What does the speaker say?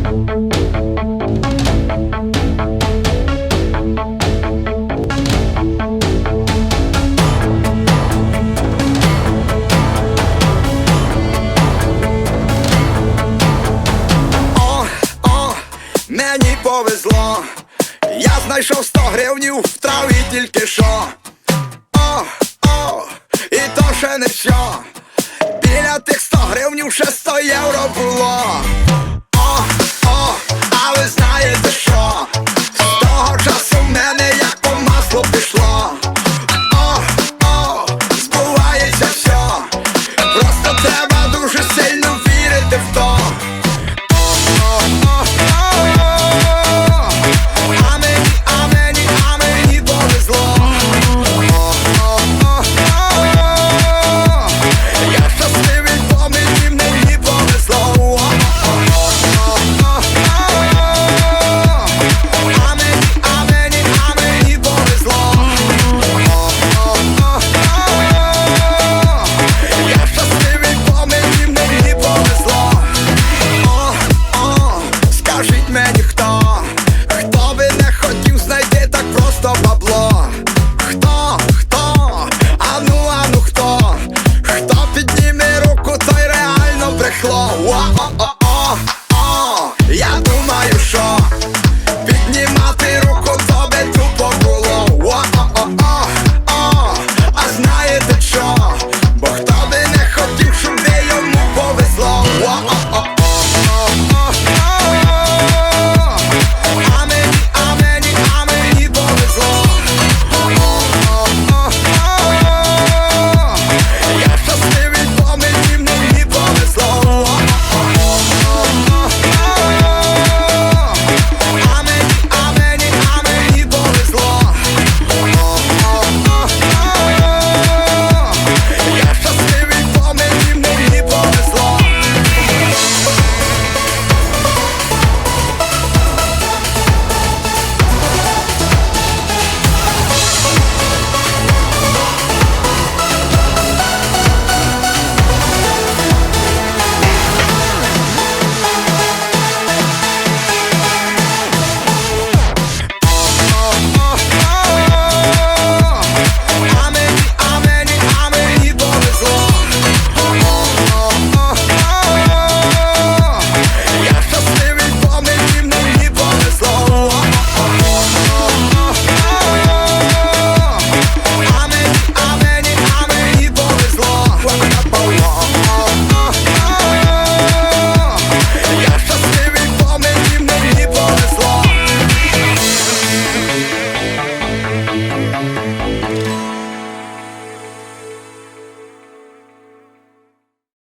Мені повезло. Я знайшов 100 гривнів в траві тільки що. О, о, і то ще не що. Біля тих 100 гривнів ще 100 євро було. war.